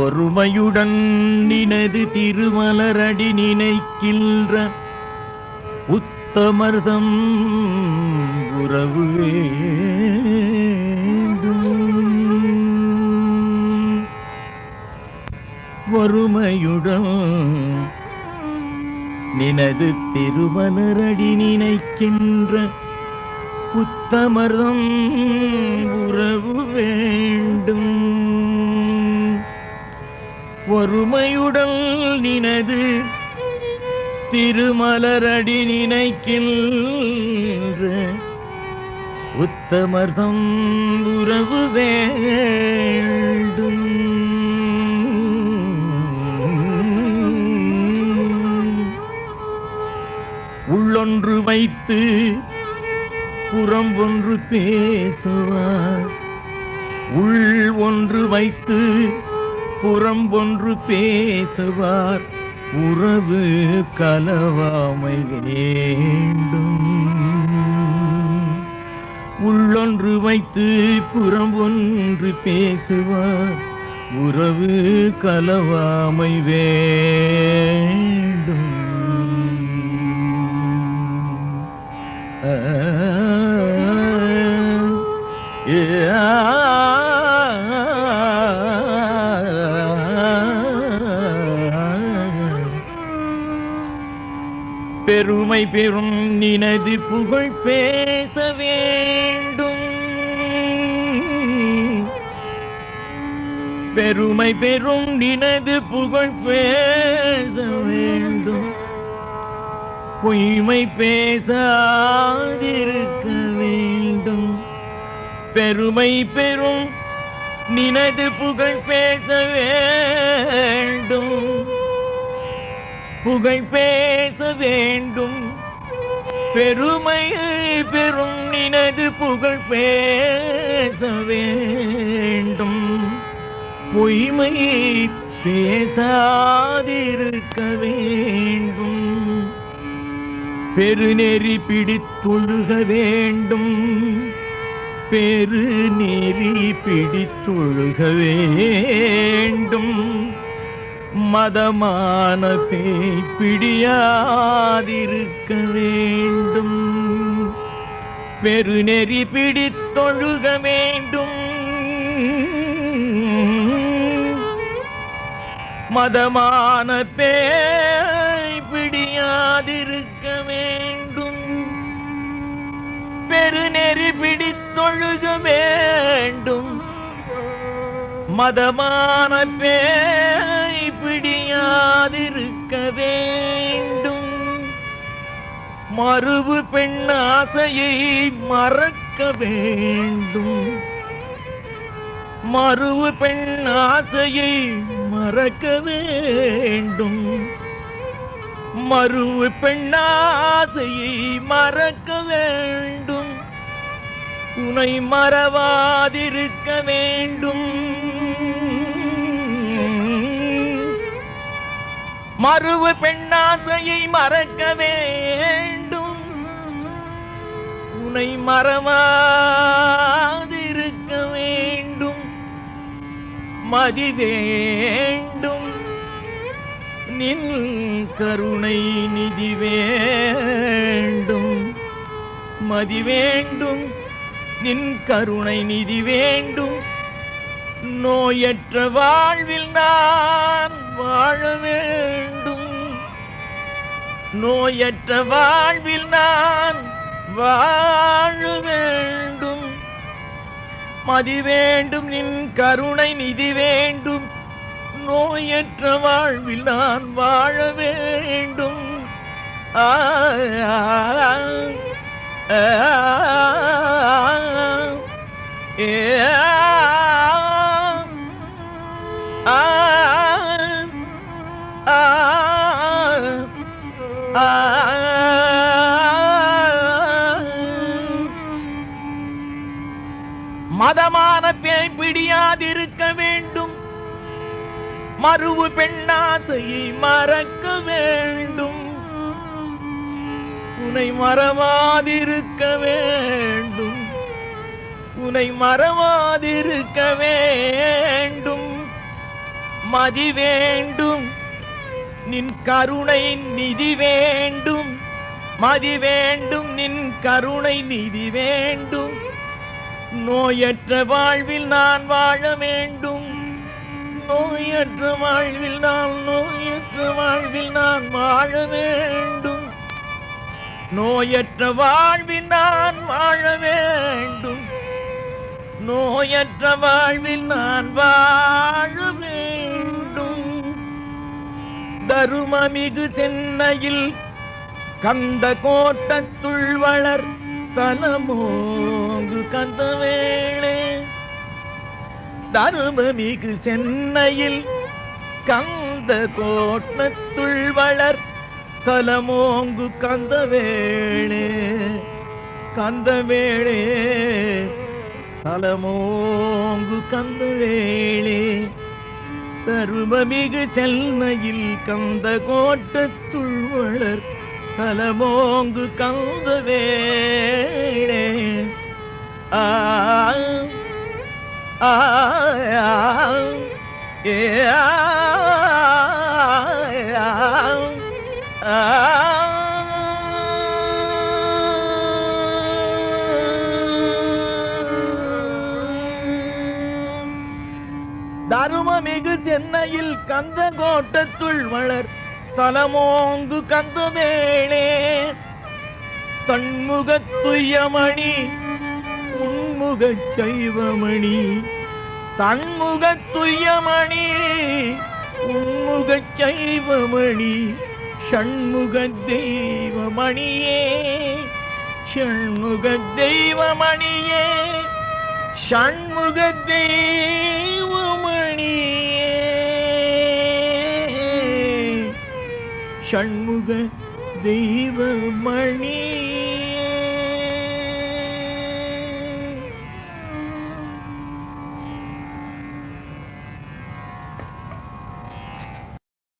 ஒருமையுடன் நினது திருமலரடி நினைக்கின்ற உத்தமர்தம் உறவு வேண்டும். ஒருமையுடன் நினது திருமலரடி நினைக்கின்ற புத்தமர்தம் உறவு வேண்டும். ஒருமையுடன் நினது திருமலரடி நினைக்கின்ற உத்தமர்தம் உறவு வேண்டும். உள்ளொன்று வைத்து புறம் ஒன்று பேசுவார். உள் ஒன்று வைத்து புறம் ஒன்று பேசுவார். உறவு கலவாமை வேண்டும் உள்ளொன்று வைத்து புறம் ஒன்று பேசுவார் உறவு கலவாமை வேண்டும் ஆ, ஏ, பெருமை பெறும் நினது புகழ் பேச வேண்டும். பெருமை பெறும் நினது புகழ் பேச வேண்டும். பொய்மை பேசாதிருக்க வேண்டும். பெருமை பெறும் நினது புகழ் பேச வேண்டும். புகழ் பேச வேண்டும். பெருமை பெறும் நினது புகழ் பேச வேண்டும். பொய்மை பேசாதிருக்க வேண்டும். பெருநெறி பிடித்தொழுக வேண்டும். பெருநெறி பிடித்தொழுக வேண்டும். மதமான பேய் பிடியாதிருக்க வேண்டும். பெருநெறி பிடித்தொழுக வேண்டும். மதமான பேய் பிடியாதிருக்க வேண்டும். பெருநெறி பிடித்தொழுக வேண்டும். மதமான பேய் பிடியாதிருக்க வேண்டும் மறுவு பெண்ணாசையை மறக்க வேண்டும் மறுவு பெண்ணாசையை மறக்க வேண்டும் மறுவு பெண்ணாசையை மறக்க வேண்டும் துணை மறவாதிருக்க வேண்டும் மறுவு பெண்ணாசையை மறக்க வேண்டும். உனை மறவாதிருக்க வேண்டும். மதி வேண்டும். நின் கருணை நிதி வேண்டும். மதி வேண்டும். நின் கருணை நிதி வேண்டும். நோயற்ற வாழ்வில் நான் வாழ வேண்டும் நோயற்ற வாழ்வில் நான் வாழ வேண்டும் மதி வேண்டும் நின் கருணை நிதி வேண்டும் நோயற்ற வாழ்வில் நான் வாழ வேண்டும் ஆ, ஏ, மதமான பேய் பிடியாதிருக்க வேண்டும். மறுவு பெண்ணாசையை மறக்க வேண்டும். உனை மறவாதிருக்க வேண்டும். உனை மறவாதிருக்க வேண்டும். மதி வேண்டும். நின் கருணை நிதி வேண்டும். மதி வேண்டும். நின் கருணை நிதி வேண்டும். நோயற்ற வாழ்வில் நான் வாழ வேண்டும். நோயற்ற வாழ்வில் நான் நோயற்ற வாழ்வில் நான் வாழ வேண்டும். நோயற்ற வாழ்வில் நான் வாழ வேண்டும். நோயற்ற வாழ்வில் நான் வாழ வேண்டும். தருமமிகு சென்னையில் கந்த கோட்டத்துள் வளர் தலமோங்கு கந்தவேளே. தருமமிகு சென்னையில் கந்த கோட்டத்துள் வளர் தலமோங்கு கந்தவேளே. கந்தவேளே தலமோங்கு கந்தவேளே. தருமமிகு சென்னையில் கந்த கோட்டத்துள் வளர் தலமோங்கு கந்தவேளே ஆ ஆ ஏ தருமமிகு சென்னையில் கந்த கோட்டத்துள் வளர் தலமோங்கு கந்தவேளே தன்முகத்துயமணி உன்முகச் சைவமணி தன்முகத்துயமணி உன்முகச் சைவமணி ஷண்முக தெய்வமணியே ஷண்முக தெய்வமணியே ஷண்முக தெய்வமணியே சண்முக தெய்வமணி.